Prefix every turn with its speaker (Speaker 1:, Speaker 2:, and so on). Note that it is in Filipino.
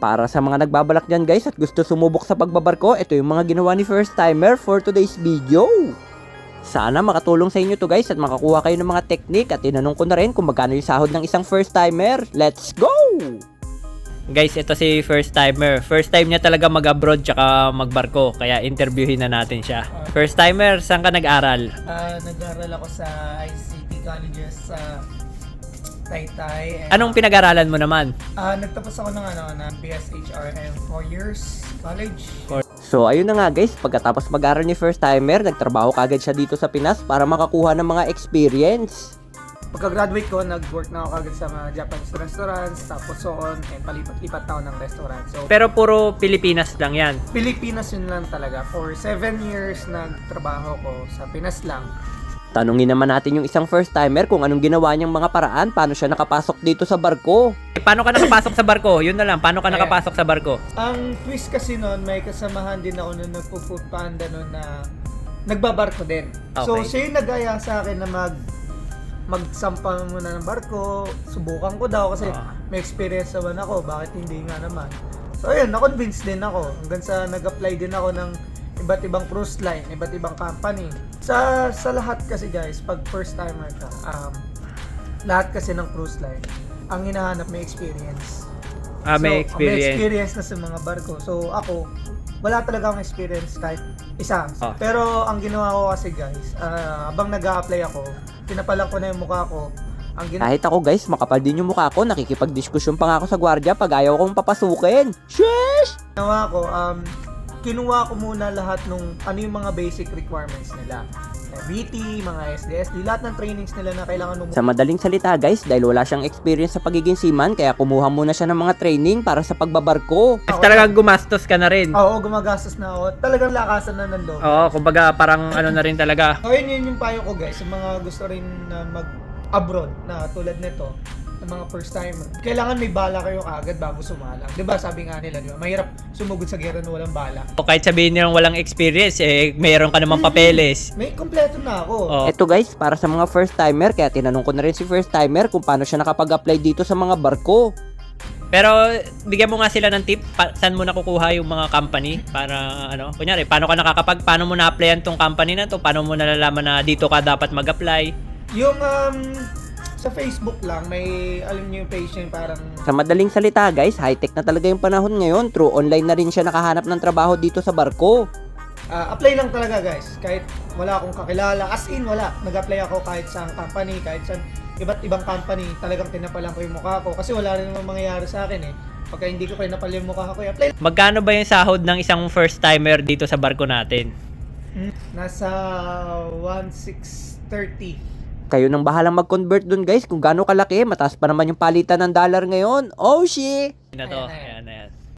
Speaker 1: Para sa mga nagbabalak dyan guys at gusto sumubok sa pagbabarko, ito yung mga ginawa ni first timer for today's video. Sana makatulong sa inyo to guys at makakuha kayo ng mga technique at tinanong ko na rin kung magkano yung sahod ng isang first timer. Let's go! Guys, ito si first timer. First time niya talaga mag-abroad tsaka magbarko. Kaya interviewin na natin siya. First timer, saan ka nag-aral?
Speaker 2: Ah, nag-aral ako sa ICT colleges sa Taytay. And,
Speaker 1: Anong pinag-aralan mo naman?
Speaker 2: Ah, nagtapos ako ng ano, ng PSHRM 4 years college.
Speaker 1: So ayun na nga guys, pagkatapos mag-aral ni first timer, nagtrabaho kagad siya dito sa Pinas para makakuha ng mga experience.
Speaker 2: Pagka-graduate ko, nag-work na ako kagad sa mga Japanese restaurants, tapos so on, and palipat-lipat na ako ng restaurant. So,
Speaker 1: Pero puro Pilipinas lang yan.
Speaker 2: Pilipinas yun lang talaga. For 7 years nagtrabaho ko sa Pinas lang.
Speaker 1: Tanungin naman natin yung isang first timer kung anong ginawa niyang mga paraan, paano siya nakapasok dito sa barko. paano ka nakapasok sa barko? Yun na lang, paano ka
Speaker 2: Ayan.
Speaker 1: nakapasok sa barko?
Speaker 2: Ang twist kasi noon, may kasamahan din ako nung nagpo-food panda noon na nagbabarko din. So,
Speaker 1: Okay.
Speaker 2: siya yung nag-aya sa akin na mag magsampa muna ng barko, subukan ko daw kasi
Speaker 1: Ah.
Speaker 2: may experience naman ako, bakit hindi nga naman. So ayun, na-convince din ako hanggang sa nag-apply din ako ng iba't ibang cruise line, iba't ibang company. Sa sa lahat kasi guys, pag first timer ka, um, lahat kasi ng cruise line, ang hinahanap may experience.
Speaker 1: Ah, may
Speaker 2: So, may experience na sa mga barko. So ako, wala talaga akong experience kahit isa.
Speaker 1: Ah.
Speaker 2: Pero ang ginawa ko kasi guys, ah, habang nag apply ako, pinapalang ko na yung mukha ko. Ang ginawa
Speaker 1: Kahit ako guys, makapal din yung mukha ko, nakikipagdiskusyon pa nga ako sa gwardiya pag ayaw kong papasukin. Sheesh!
Speaker 2: ko, um, kinuha ko muna lahat nung ano yung mga basic requirements nila. BT, mga SDSD, lahat ng trainings nila na kailangan mo
Speaker 1: Sa madaling salita guys, dahil wala siyang experience sa pagiging seaman, kaya kumuha muna siya ng mga training para sa pagbabarko.
Speaker 2: Ako-
Speaker 1: talagang gumastos ka na rin.
Speaker 2: Oo, gumagastos na ako. Talagang lakasan na nando.
Speaker 1: Oo, kumbaga parang ano na rin talaga.
Speaker 2: So, yun yun yung payo ko guys, sa mga gusto rin na mag-abroad na tulad nito, ng mga first timer. Kailangan may bala kayo kagad bago sumalang. 'Di ba sabi nga nila, 'di ba? Mahirap sumugod sa gera na walang bala.
Speaker 3: O kahit sabihin nilang walang experience, eh, mayroon ka namang papeles.
Speaker 2: May kompleto na ako.
Speaker 3: Oh.
Speaker 1: Ito guys, para sa mga first timer, kaya tinanong ko na rin si first timer kung paano siya nakapag-apply dito sa mga barko.
Speaker 3: Pero bigyan mo nga sila ng tip, pa, saan mo nakukuha yung mga company para ano, kunyari, paano ka nakakapag, paano mo na-applyan tong company na to, paano mo nalalaman na dito ka dapat mag-apply.
Speaker 2: Yung um, sa Facebook lang, may alam niyo yung page niya yung parang
Speaker 1: Sa madaling salita guys, high-tech na talaga yung panahon ngayon. True online na rin siya nakahanap ng trabaho dito sa barko.
Speaker 2: ah, apply lang talaga guys. Kahit wala akong kakilala, as in wala. Nag-apply ako kahit sa company, kahit sa iba't ibang company, talagang tinapalan ko yung mukha ko kasi wala rin namang mangyayari sa akin eh. Pagka hindi ko pa napal yung mukha ko, i-apply
Speaker 3: Magkano ba yung sahod ng isang first timer dito sa barko natin?
Speaker 2: Hmm, Nasa 1,630.
Speaker 1: Kayo nang bahalang mag-convert dun guys kung gaano kalaki. Mataas pa naman yung palitan ng dollar ngayon. Oh shit!
Speaker 3: Na to.
Speaker 2: Ayan, ayan.